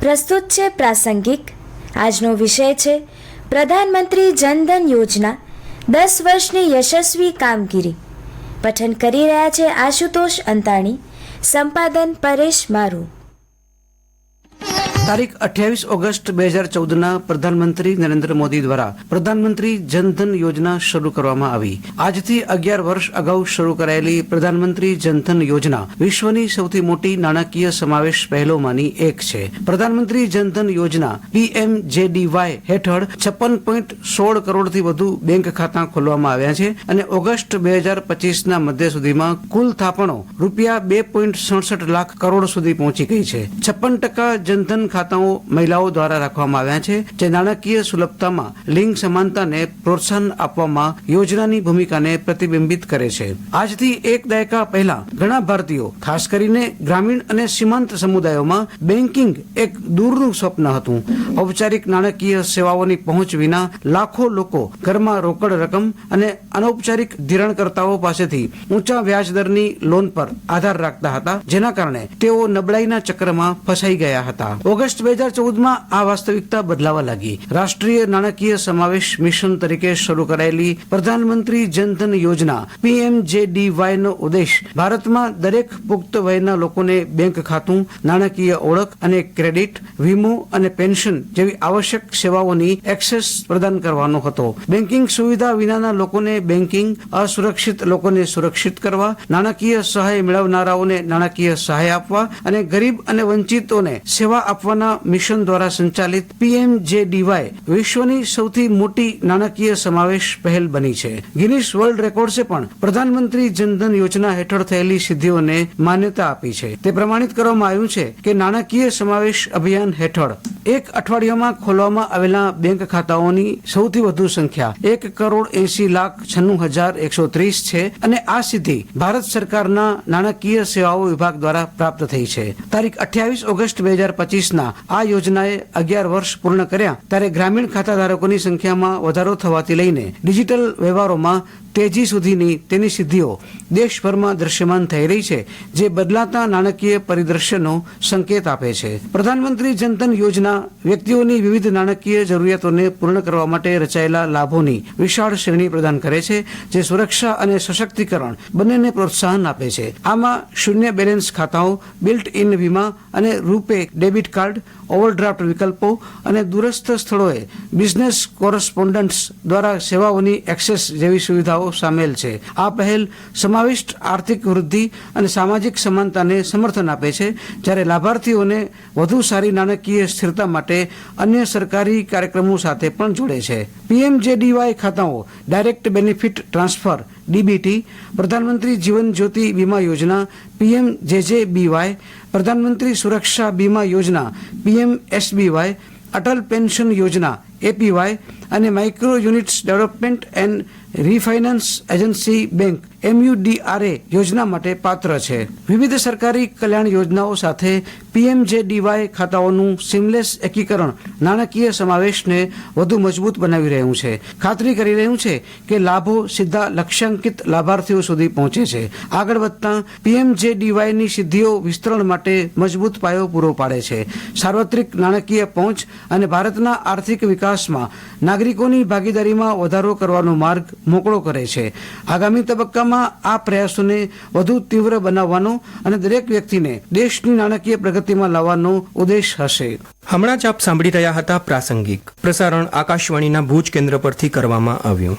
પ્રસ્તુત છે પ્રાસંગિક. આજનો વિષય છે પ્રધાનમંત્રી જનધન યોજના. દસ વર્ષની યશસ્વી કામગીરી. પઠન કરી રહ્યા છે આશુતોષ અંતાણી. સંપાદન પરેશ મારું. તારીખ અઠ્યાવીસ ઓગસ્ટ બે હજાર ચૌદના પ્રધાનમંત્રી નરેન્દ્ર મોદી દ્વારા પ્રધાનમંત્રી જનધન યોજના શરૂ કરવામાં આવી. આજથી અગિયાર વર્ષ અગાઉ શરૂ કરાયેલી પ્રધાનમંત્રી જનધન યોજના વિશ્વની સૌથી મોટી નાણાકીય સમાવેશ પહેલોમાંની એક છે. પ્રધાનમંત્રી જનધન યોજના પીએમજેડીવાય હેઠળ છપ્પન પોઈન્ટ સોળ કરોડથી વધુ બેંક ખાતા ખોલવામાં આવ્યા છે અને ઓગસ્ટ બે હજાર પચીસના મધ્ય સુધીમાં કુલ થાપણો રૂપિયા બે પોઈન્ટ સડસઠ લાખ કરોડ સુધી પહોંચી ગઈ છે. છપ્પન ટકા જનધન ખાતાઓ મહિલાઓ દ્વારા રાખવામાં આવ્યા છે, જે નાણાકીય સુલભતામાં લિંગ સમાનતાને પ્રોત્સાહન આપવામાં યોજનાની ભૂમિકાને પ્રતિબિંબિત કરે છે. આજથી એક દાયકા પહેલા ઘણા ભારતીયો, ખાસ કરીને ગ્રામીણ અને સીમાંત સમુદાયોમાં બેન્કિંગ એક દૂરનું સ્વપ્ન હતું. ઔપચારિક નાણાકીય સેવાઓની પહોંચ વિના લાખો લોકો ઘરમાં રોકડ રકમ અને અનૌપચારિક ધિરાણકર્તાઓ પાસેથી ઊંચા વ્યાજ દરની લોન પર આધાર રાખતા હતા, જેના કારણે તેઓ નબળાઈના ચક્રમાં ફસાઈ ગયા હતા. ઓગસ્ટ બે હજાર ચૌદમાં આ વાસ્તવિકતા બદલાવા લાગી. રાષ્ટ્રીય નાણાકીય સમાવેશ મિશન તરીકે શરૂ કરાયેલી પ્રધાનમંત્રી જનધન યોજના પીએમજેડીવાય નો ઉદ્દેશ ભારતમાં દરેક પુખ્ત વયના લોકોને બેંક ખાતું, નાણાકીય ઓળખ અને ક્રેડિટ, વીમો અને પેન્શન જેવી આવશ્યક સેવાઓની એક્સેસ પ્રદાન કરવાનો હતો. બેન્કિંગ સુવિધા વિનાના લોકોને બેન્કિંગ અસુરક્ષિત લોકોને સુરક્ષિત કરવા, નાણાકીય સહાય મેળવનારાઓને નાણાકીય સહાય આપવા અને ગરીબ અને વંચિતોને સેવા આપવાના મિશન દ્વારા સંચાલિત પીએમજેડીવાય વિશ્વની સૌથી મોટી નાણાકીય સમાવેશ પહેલ બની છે. ગિનિસ વર્લ્ડ રેકોર્ડ્સે પણ પ્રધાનમંત્રી જનધન યોજના હેઠળ થયેલી સિદ્ધિઓને માન્યતા આપી છે. તે પ્રમાણિત કરવામાં આવ્યું છે કે નાણાકીય સમાવેશ અભિયાન હેઠળ એક અઠવાડિયામાં ખોલવામાં આવેલા બેંક ખાતાઓની સૌથી વધુ સંખ્યા એક કરોડ એસી લાખ છન્નું હજાર એકસો ત્રીસ છે અને આ સિદ્ધિ ભારત સરકારના નાણાકીય સેવાઓ વિભાગ દ્વારા પ્રાપ્ત થઈ છે. તારીખ અઠ્યાવીસ ઓગસ્ટ બે હજાર પચીસના આ યોજનાએ અગિયાર વર્ષ પૂર્ણ કર્યા. ત્યારે ગ્રામીણ ખાતાધારકોની સંખ્યામાં વધારો થવાથી લઈને ડિજિટલ વ્યવહારોમાં તેજી સુધીની તેની સિદ્ધિઓ દેશભરમાં દ્રશ્યમાન થઈ રહી છે, જે બદલાતા નાણાકીય પરિદ્રશ્યનો સંકેત આપે છે. પ્રધાનમંત્રી જનધન યોજના વ્યક્તિઓની વિવિધ નાણાકીય જરૂરિયાતોને પૂર્ણ કરવા માટે રચાયેલા લાભોની વિશાળ શ્રેણી પ્રદાન કરે છે, જે સુરક્ષા અને સશક્તિકરણ બંનેને પ્રોત્સાહન આપે છે. આમાં શૂન્ય બેલેન્સ ખાતાઓ બિલ્ટ ઇન વીમા અને રૂપે ડેબિટ કાર્ડ ઓવરડ્રાફ્ટ વિકલ્પો અને દૂરસ્થ સ્થળોએ બિઝનેસ કોરસ્પોન્ડન્ટ્સ દ્વારા સેવાઓની એક્સેસ જેવી સુવિધાઓ સામેલ છે. આ પહેલ સમાવિષ્ટ આર્થિક વૃદ્ધિ અને સામાજિક સમાનતાને સમર્થન આપે છે, જ્યારે લાભાર્થીઓને વધુ સારી નાણાકીય સ્થિરતા માટે અન્ય સરકારી કાર્યક્રમો સાથે પણ જોડે છે. પીએમજેડીવાય ખાતાઓ ડાયરેક્ટ બેનિફિટ ટ્રાન્સફર ડીબીટી, પ્રધાનમંત્રી જીવન જ્યોતિ બીમા યોજના, પીએમ જેજેબીવાય, પ્રધાનમંત્રી સુરક્ષા Bima Yojana, PM SBY, Atal pension યોજના એપીવાય અને micro units development and refinance agency bank MUDRA યોજના માટે પાત્ર છે. વિવિધ સરકારી કલ્યાણ યોજનાઓ સાથે પીએમજેડીવાય ખાતાઓનું સિમલેસ એકીકરણ નાણાકીય સમાવેશને વધુ મજબૂત બનાવી રહ્યું છે. ખાતરી કરી રહ્યું છે કે લાભો સીધા લક્ષ્યાંકિત લાભાર્થીઓ સુધી પહોંચે છે. આગળ વધતા પીએમજેડીવાયની સિદ્ધિઓ વિસ્તરણ માટે મજબૂત પાયો પૂરો પાડે છે. સાર્વત્રિક નાણાકીય પહોંચ અને ભારતના આર્થિક વિકાસમાં નાગરિકોની ભાગીદારીમાં વધારો કરવાનો માર્ગ મોકળો કરે છે. આગામી તબક્કામાં આ પ્રયાસોને વધુ તીવ્ર બનાવવાનો અને દરેક વ્યક્તિને દેશની નાણાકીય પ્રગતિમાં લાવવાનો ઉદ્દેશ હશે. હમણાં જ આપ સાંભળી રહ્યા હતા પ્રાસંગિક. પ્રસારણ આકાશવાણીના ભુજ કેન્દ્ર પરથી કરવામાં આવ્યું.